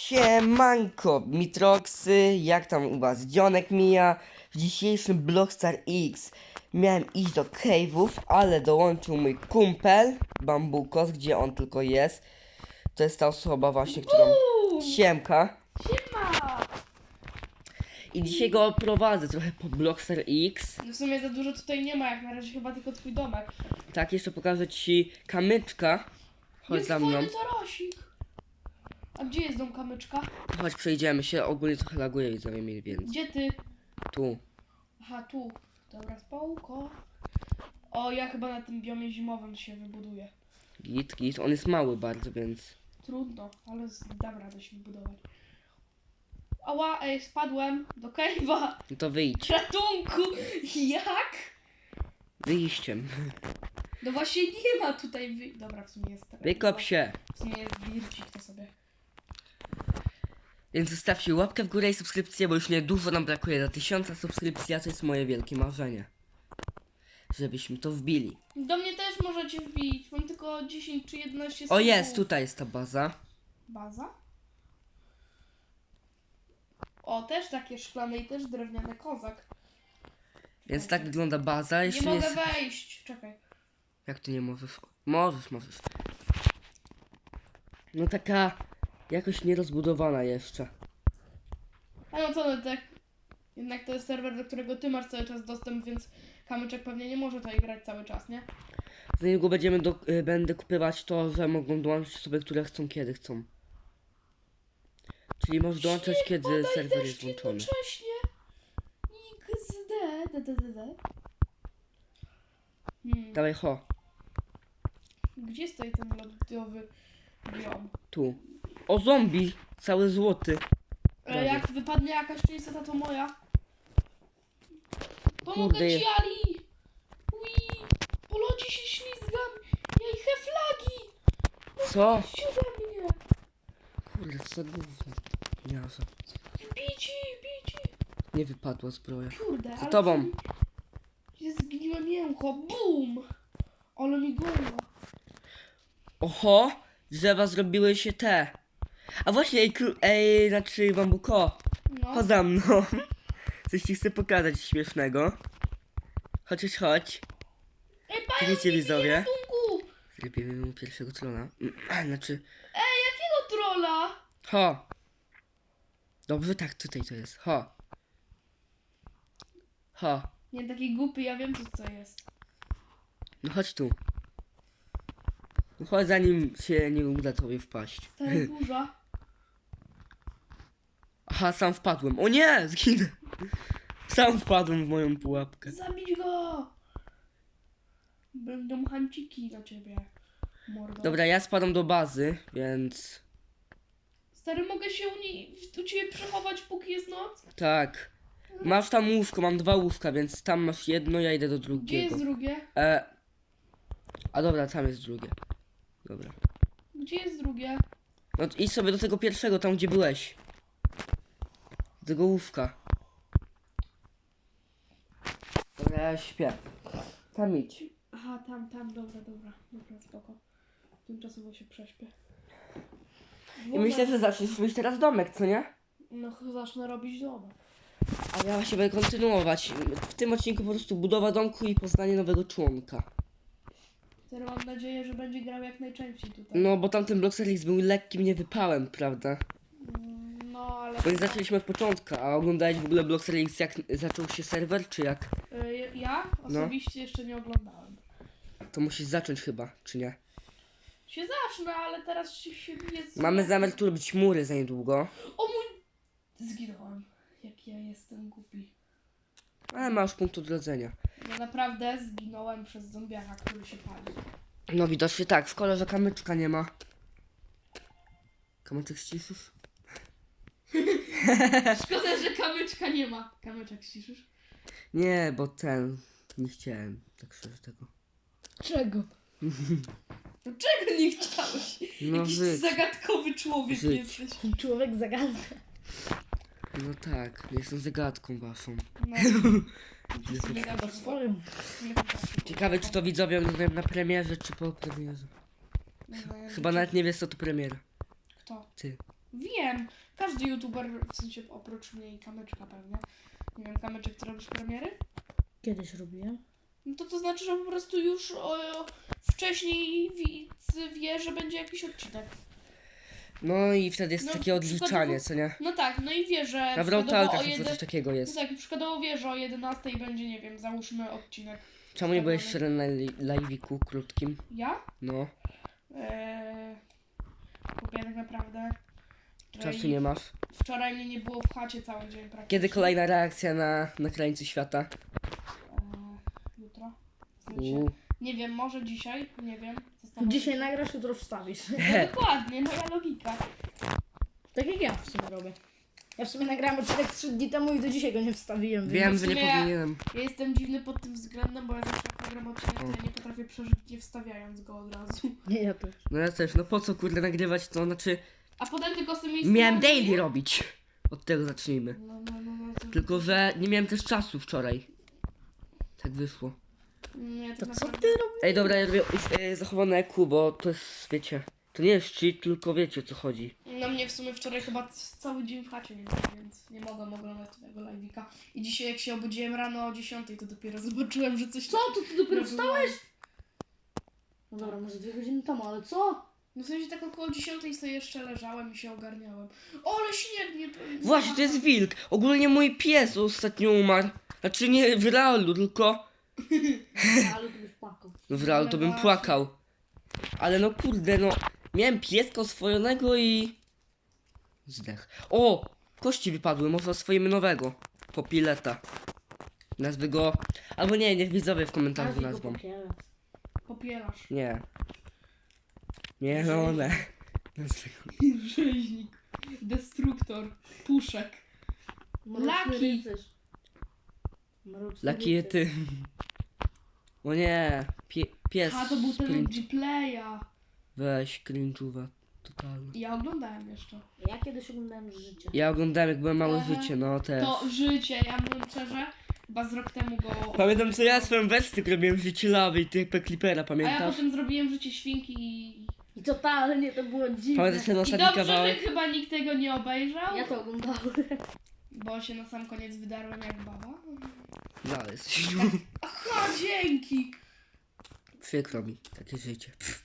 Siemanko, Mitroxy, jak tam u was dzionek mija? W dzisiejszym Blockstar X miałem iść do cave'ów, ale dołączył mój kumpel, Bambukos, gdzie on tylko jest. To jest ta osoba właśnie, którą... Siemka. Siema! I dzisiaj go prowadzę trochę po Blockstar X. No w sumie za dużo tutaj nie ma, jak na razie chyba tylko twój domek. Tak, jeszcze pokażę ci kamyczka. Chodź jest za mną. fajny tarasik. A gdzie jest dom kamyczka? Chodź, przejdziemy się. Ogólnie trochę laguje widzowie mniej więcej. Gdzie ty? Tu. Aha, tu. Dobra, spoko. O, ja chyba na tym biomie zimowym się wybuduję. Git, git. On jest mały bardzo, więc... Trudno, ale z- dam radę się wybudować. Ała, ej, spadłem do cave'a. No to wyjdź. Ratunku! Jak? Wyjściem. No właśnie nie ma tutaj wy... Dobra, w sumie jest... Wykop się. W sumie jest bircik, to sobie... Więc zostawcie łapkę w górę i subskrypcję, bo już niedużo nam brakuje do tysiąca subskrypcji, a to jest moje wielkie marzenie. Żebyśmy to wbili. Do mnie też możecie wbić. Mam tylko 10 czy 11 O jest, tutaj jest ta baza. Baza? O, też takie szklane i też drewniany kozak. Więc tak wygląda baza. Nie Jeszcze mogę jest... wejść. Czekaj. Jak ty nie możesz? Możesz, możesz. No taka jakoś nierozbudowana jeszcze. A no co, no tak. Jednak to jest serwer, do którego ty masz cały czas dostęp, więc kamyczek pewnie nie może tutaj grać cały czas, nie? Z niego będziemy do, y, będę kupywać to, że mogą dołączyć sobie, które chcą, kiedy chcą. Czyli możesz dołączać, kiedy serwer jest włączony. jednocześnie. XD. D, d, d, d. Hmm. Dawaj, ho, Gdzie stoi ten lodowy biom? tu. O, zombie! Cały złoty. E, jak wypadnie jakaś część, to moja. Pomogę Kurde. ci, Ali! Ui! Po lodzie się ślizgam! Ja i flagi! Co? Mnie! Kurde, co gówno. Miasto. Bici, bici! Nie wypadła zbroja. Kurde, Za ale... tobą. Się zgniłe mięcho, BUM! Ale mi goniło. Oho! Drzewa zrobiły się te. A właśnie, ej, kru- ej znaczy bambuko. No. Chodź za mną. Coś ci chcę pokazać śmiesznego. Chodź, chodź, chodź. Ej, To panie, wiecie, widzowie? ratunku! Zrobimy mu pierwszego trona. Znaczy, Ej, jakiego trolla? ho. Dobrze, tak, tutaj to jest. Ho. Ho. Nie, taki głupi, ja wiem co to jest. No chodź tu. No chodź, zanim się nie uda tobie wpaść. Stary burza. Aha, sam wpadłem. O nie, zginę. Sam wpadłem w moją pułapkę. Zabić go! Będą hanciki na ciebie. Mordo. Dobra, ja spadam do bazy, więc Stary, mogę się u, niej, u ciebie przechować, póki jest noc? tak. Masz tam łóżko, mam dwa łóżka, więc tam masz jedno, ja idę do Gdzie drugiego. jest drugie? E... A dobra, tam jest drugie. Dobra. Gdzie jest drugie? No to idź sobie do tego pierwszego, tam gdzie byłeś. Tego łówka. Dobra, ja śpię. Tam idź. Aha, tam, tam, dobra, dobra, dobra, spoko. Tymczasowo się prześpię. I myślę, że zaczniesz mieć teraz domek, co nie? No, zacznę robić domek. A ja właśnie będę kontynuować. W tym odcinku po prostu budowa domku i poznanie nowego członka. Teraz mam nadzieję, że będzie grał jak najczęściej tutaj. No, bo tamten Block Series był lekkim niewypałem, prawda? No, ale... Bo nie zaczęliśmy od początku, a oglądałeś w ogóle Block Series jak zaczął się serwer, czy jak? Y, Ja No. osobiście jeszcze nie oglądałem. To musisz zacząć chyba, czy nie? Się zacznę, ale teraz się, się z... Mamy zamiar tu robić mury za niedługo, O mój... Zginąłem. Jak ja jestem głupi. ale masz punkt odrodzenia. Ja naprawdę zginąłem przez zombiaka, który się pali. No widocznie tak, szkoda, że kamyczka nie ma. Kamyczek ściszysz? Szkoda, że kamyczka nie ma. Kamyczek ściszysz? Nie, bo ten... Nie chciałem, tak szczerze tego. Czego? No czego nie chciałeś? No Jakiś żyć. zagadkowy człowiek Żyć. jesteś. Człowiek zagadka. No tak, jestem zagadką waszą. No. Swoją. Nie potrafię. Ciekawe, czy to widzowie oglądają na premierze, czy po premierze. Wiem, Chyba nawet nie wiesz, co to premiera. Kto? Ty. Wiem, każdy youtuber, w sensie oprócz mnie i kamyczka pewnie. Nie wiem, kamyczek, ty robisz premiery? Kiedyś robiłem. No to to znaczy, że po prostu już o, wcześniej widz wie, że będzie jakiś odcinek. No i wtedy jest No, takie odliczanie, przykładowo- co nie? No tak, no i wie, że Na przykładowo Wrotalkach o jeden... coś takiego No jest. tak, przykładowo wie, że o 11 będzie, nie wiem, załóżmy odcinek. Czemu nie byłeś szczery na li- live'iku krótkim? Ja? No, Eee, kupię tak naprawdę. Czasu Wczoraj- nie masz. Wczoraj mnie nie było w chacie cały dzień praktycznie. Kiedy kolejna reakcja na, na krańcu świata? Eee, jutro? W sensie. Nie wiem, może dzisiaj, nie wiem. Zastanawiam Dzisiaj nagrasz, jutro wstawisz. No dokładnie, moja logika. tak jak ja w sumie robię. Ja w sumie nagrałem odcinek 3 dni temu i do dzisiaj go nie wstawiłem. Wiem, że nie powinienem. Ja jestem dziwny pod tym względem, bo ja zawsze jak nagram odcinek, to ja nie potrafię przeżyć nie wstawiając go od razu. Nie, ja też. No ja też, no po co kurde nagrywać to? Znaczy, A potem tylko sobie miałem daily robić. Od tego zacznijmy. No, no, no, no, to... Tylko, że nie miałem też czasu wczoraj. Tak wyszło. Nie, To tak co naprawdę- ty robisz? Ej, dobra, ja robię e, zachowane EQ, bo to jest, wiecie, to nie jest cheat, tylko wiecie o co chodzi. No mnie w sumie wczoraj chyba c- cały dzień w chacie nie było, więc nie mogłam oglądać twojego live'ika. I dzisiaj jak się obudziłem rano o 10, to dopiero zobaczyłem, że coś... Co? To ty dopiero wstałeś? No dobra, może dwie godziny temu, ale co? No w sensie tak około 10 sobie jeszcze leżałem i się ogarniałem. O, ale śnieg nie... Właśnie, to jest wilk. Ogólnie mój pies ostatnio umarł. Znaczy nie w realu, tylko w realu to bym płakał. Ale no kurde, no miałem pieska oswojonego i zdech. O, kości wypadły, może oswoimy nowego. Popileta. Nazwy go, albo nie, niech widzowie w komentarzu nazwą. Popierasz. Nie. Nie, no one. Rzeźnik. Destruktor. Puszek. Mroczny Laki. rycerz. Mroczny. O nie, pie, pies. A to był ten sprint. G-Playa. Weź, cringe'uwa. Totalnie. Ja oglądałem jeszcze. Ja kiedyś oglądałem życie. Ja oglądałem jak byłem małe Aha. życie, no też. To życie, ja mówię szczerze, chyba z rok temu go... Pamiętam co ja swoją wersję robiłem w życiu lawy i typę Clippera, A ja pamiętasz? potem zrobiłem życie świnki i... I totalnie to było dziwne. Pamiętasz ten I ostatni dobrze, że kawałek? chyba nikt tego nie obejrzał, Ja to oglądałem. bo się na sam koniec wydarłem jak baba. No ale jesteś Aha, dzięki! Przykro mi, takie życie. Pff.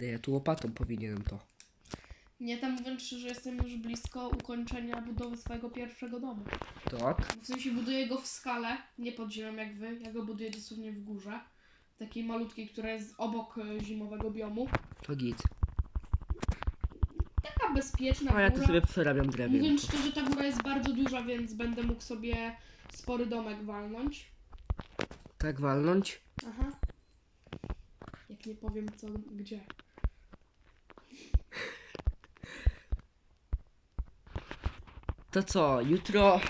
Ja tu łopatą powinienem to. Nie, tam mówiąc szczerze, jestem już blisko ukończenia budowy swojego pierwszego domu. Tak? W sensie buduję go w skale, nie pod ziemią jak wy, ja go buduję dosłownie w górze. Takiej malutkiej, która jest obok e, zimowego biomu. To git. Taka bezpieczna A ja tu góra. sobie przerabiam drewno. Mówiąc szczerze, ta góra jest bardzo duża, więc będę mógł sobie spory domek walnąć. Tak walnąć? Aha. Jak nie powiem co, gdzie. To co, jutro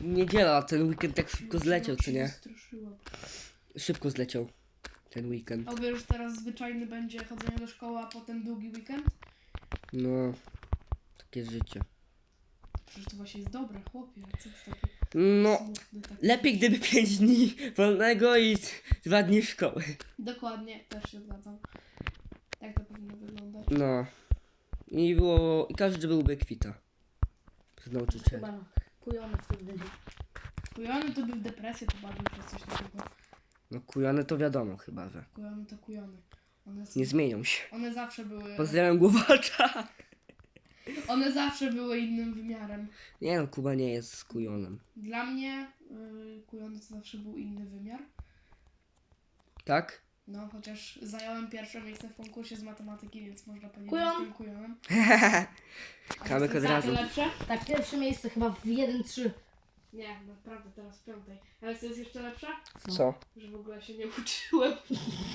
niedziela, ten weekend tak szybko zleciał, czy nie? Straszyłam. Szybko zleciał ten weekend. A wiesz, teraz zwyczajny będzie chodzenie do szkoły, a potem długi weekend? No, takie życie. Przecież to właśnie jest dobre, chłopie. Co to takie No, smutne lepiej gdyby 5 dni wolnego i 2 dni szkoły. Dokładnie, też się zgadzam. Tak to powinno wyglądać. No. I było, i każdy byłby kwita. Z nauczycieli. Chyba kujony wtedy. Kujony to by w depresję popadł przez coś takiego. No kujane to wiadomo chyba, że Kujony to kujony. One, s- nie zmienią się. one zawsze były... Pozdrawiam głowacza. One zawsze były innym wymiarem. Nie no, Kuba nie jest z kujonem. Dla mnie yy, kujony to zawsze był inny wymiar. Tak? No, chociaż zająłem pierwsze miejsce w konkursie z matematyki, więc można powiedzieć, Kujon? że jestem kujonem. Kamek od razu. lepsze? Tak, pierwsze miejsce chyba w 1-3. Nie, naprawdę teraz w piątej. Ale co jest jeszcze lepsze? Co? Że w ogóle się nie uczyłem.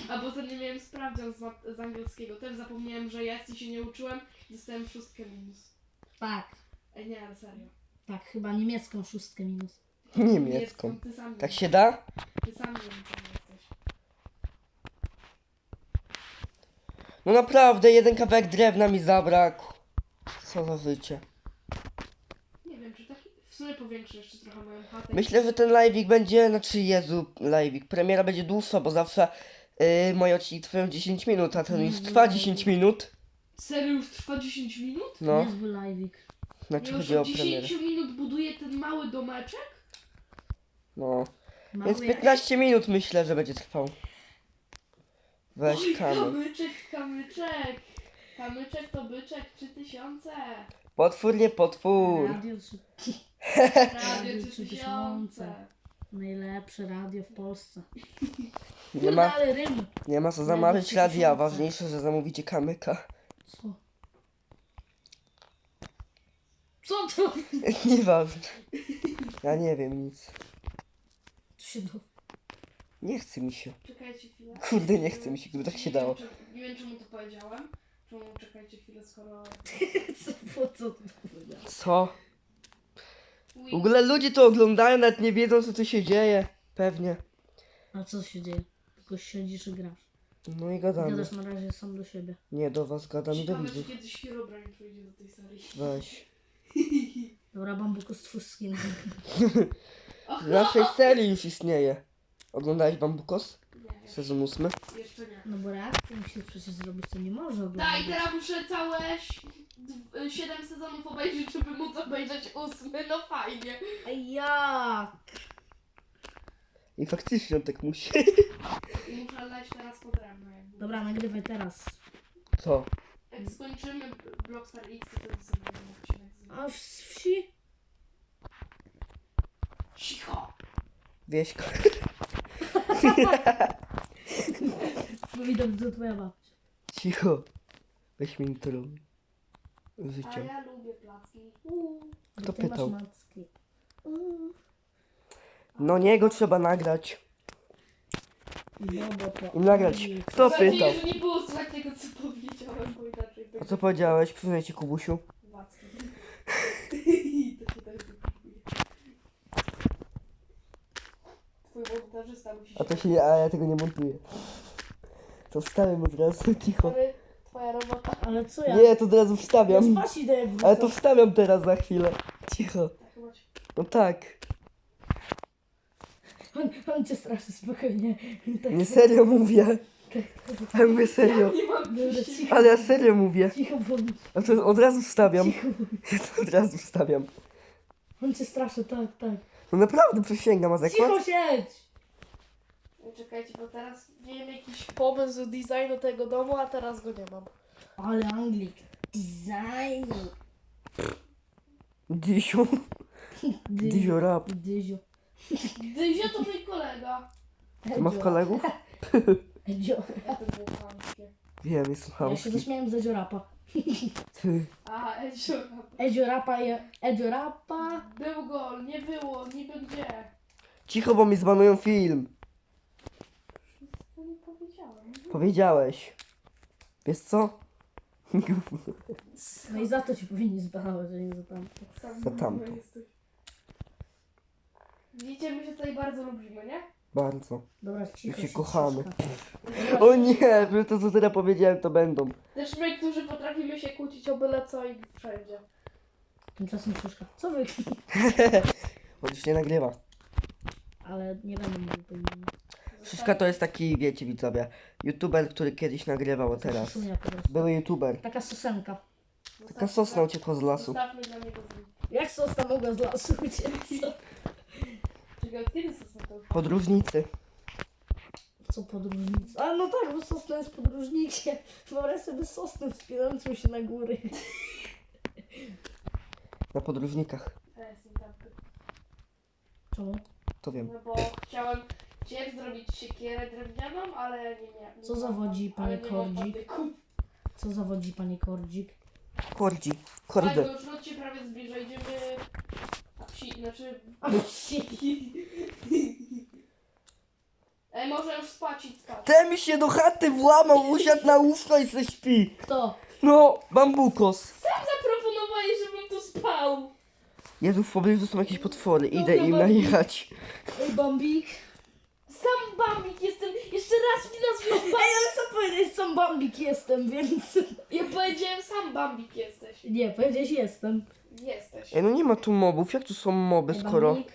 A poza nie miałem sprawdzian z, z angielskiego. Też zapomniałem, że jest i się nie uczyłem. Dostałem szóstkę minus. Tak, Ej, nie, ale serio. tak, chyba niemiecką szóstkę minus. Niemiecką. Ty sam Tak się da? Ty sam nie wiem, jesteś. No naprawdę, jeden kawałek drewna mi zabrakł. Co za życie. Nie wiem, czy taki... W sumie powiększę jeszcze trochę moją chatę. Myślę, że ten live'ik będzie, znaczy Jezu, live'ik, premiera będzie dłuższa, bo zawsze yy, moje odcinki trwają 10 minut, a ten już trwa 10 minut. Serio już trwa 10 minut? No, Niezły live'ik. znaczy już chodzi o od premierę. 10 minut buduje ten mały domeczek? No. Mały Więc jak- 15 minut myślę, że będzie trwał. Weź Oj, kamer. kamyczek, kamyczek. Kamyczek to byczek 3000. Potwór, nie potwór. Radio trzy- Radio 3000. 3000. Najlepsze radio w Polsce. Nie Kurde, ma, ale rym. nie ma co Radio zamawiać radia, 3000. ważniejsze, że zamówicie kamyka. Co? Co to? Nieważne. Ja nie wiem nic. To się do... Nie chce mi się. Czekajcie chwilę. Kurde, nie chce mi się, gdyby tak się Nie dało. wiem, czy- Nie wiem czemu to powiedziałem. Czemu czekajcie chwilę, skoro... Co, po co to powiedziałeś? Co? W ogóle ludzie to oglądają, nawet nie wiedzą co tu się dzieje. Pewnie. A co się dzieje? Tylko siedzisz i grasz. No i gadamy. Gadasz na razie sam do siebie. Nie, do was gadam i do Ciekawe, czy widzów. kiedyś Herobrine przyjdzie do tej serii. Weź. Dobra, bambuko stwórz skin. W naszej serii już istnieje. Oglądałeś Bambukos? Nie, Sezon ósmy? jeszcze nie. No bo reakcję musisz przecież zrobić, to nie może Tak, oglądać. i teraz muszę całe 7 sezonów obejrzeć, żeby móc obejrzeć ósmy. No fajnie. A jak? I faktycznie on tak musi. I muszę leć teraz pod ręką. jakby. Dobra, nagrywaj teraz. Co? Jak skończymy Blockstar X, to wtedy sobie odcinek z A z wsi? Cicho! Wieśko. Widać, że twoja babcia. Cicho. Weź mi intro. A ja lubię placki. Uuu. Kto Ty masz pytał? macki. No niego trzeba nagrać. No bo to... I nagrać. Kto Mam nadzieję, pytał? że nie było słychać tego, co powiedziałem, bo inaczej A co powiedziałeś? Przyznaj ci Kubusiu. To się tak. Twój montażysta musi A to się nie, a ja tego nie montuję. To wstawiam od razu, cicho. Ale twoja robota. Ale co ja? Nie, to od razu wstawiam. spać idę jak Ale to wstawiam teraz za chwilę. Cicho. Tak No tak. On, on cię straszy spokojnie. Tak, Nie serio mówię. Ja mówię serio. Nie mam Dobra, wyjścia. cicho, Ale ja serio mówię. cicho bądź. A to od razu wstawiam. Cicho. Ja to od razu wstawiam. On cię straszy, tak, tak. No naprawdę przysięgam, a zakład? Cicho siedź! Czekajcie, bo teraz miałem jakiś pomysł do designu tego domu, a teraz go nie mam. Ale Anglik. Design. Dzisiu. Dzisiu rap. Dyzio. Dyzio to mój kolega. Ty masz kolegów? Edzio. Ja to było chamskie. Wiem, jestem Ja się chamski. zaśmiałem z Edzio Rapa. Ty. A, Edzio. Edzio Rapa je... Edzio Rapa. Był gol, nie było, niby gdzie. Cicho, bo mi zbanują film. No nie powiedziałem. Powiedziałeś. Wiesz co? No i za to ci powinni zbanować, że nie za tamto. Sam Za tamto. jesteś. Widzicie, my się tutaj bardzo lubimy, nie? Bardzo. Dobra, cicho. się się kochamy. O nie, że to co teraz powiedziałem to będą. Też my, którzy potrafimy się kłócić o byle co i wszędzie. Tymczasem Krzyszka. Co wy? On już nie nagrywa. Ale nie będę mówił po imieniu. Szyszka to jest taki, wiecie widzowie, youtuber, który kiedyś nagrywał, a teraz. Szunia po prostu. Były youtuber. Taka sosenka. Taka sosna uciekła z lasu. Zostawmy dla niego znik. Jak sosna mogła z lasu uciec? Czekaj, od kiedy sosna to? Podróżnicy. Co podróżnicy? A no tak, bo sosna jest podróżnikiem. Wyobraź sobie sosnę wspinającą się na góry. Na podróżnikach. Ja jestem tamty. Czemu? To wiem. No bo chciałem, chciałem zrobić siekierę drewnianą, ale nie miałem. Co zawodzi, panie Kordzik? Co zawodzi panie Kordzik? Kordzi. Ale Kordy. to już noc się prawie zbliża, idziemy... A psi, znaczy... A wsi. Ej, może już spać i spać. Ten mi się do chaty włamał, usiadł na łóżko i se śpi. Kto? No, bambukos. Zaproponowali, żebym tu spał. Jezu, w pobliżu są jakieś potwory. Idę Dobra, im Bambi. najechać. Ej, Bambik. Sam Bambik jestem. Jeszcze raz mi nazwiesz Ej, Bambik. ale co powiedzieć, sam Bambik jestem, więc... Ja powiedziałem sam Bambik jesteś. Nie, powiedziałeś jestem. Jesteś. Ej, no nie ma tu mobów. Jak tu są moby, Ej, skoro... Bambik.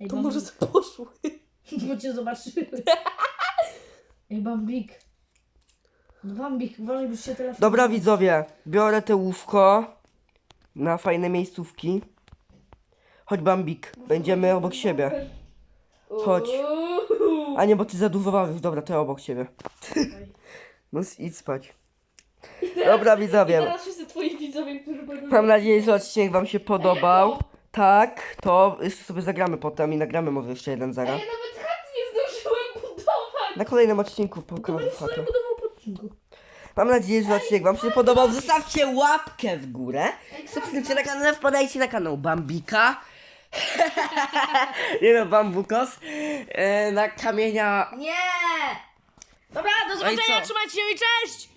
Ej, To Bambik. może poszły. Bo cię zobaczyły. Ej, Bambik. No Bambik, uważaj, byś się telefon... Dobra widzowie, biorę te łówko na fajne miejscówki. Chodź Bambik, będziemy obok siebie. Chodź. A nie, bo ty zaduzowałeś, dobra, to ja obok siebie. No idź spać. Dobra widzowie, Teraz wszyscy twoi widzowie, którzy będą... mam nadzieję, że odcinek wam się podobał. Tak, to jeszcze sobie zagramy potem i nagramy może jeszcze jeden Ja zaraz. nawet chat nie zdążyłem budować. Na kolejnym odcinku pokażę sobie chatę. budował po odcinku. Mam nadzieję, że odcinek wam się podobał. Zostawcie łapkę w górę. Subskrypcję na kanał, wpadajcie na kanał Bambika. Nie no, Bambukos. E, na kamienia. Nie! Dobra, do No zobaczenia, co? trzymajcie się i cześć!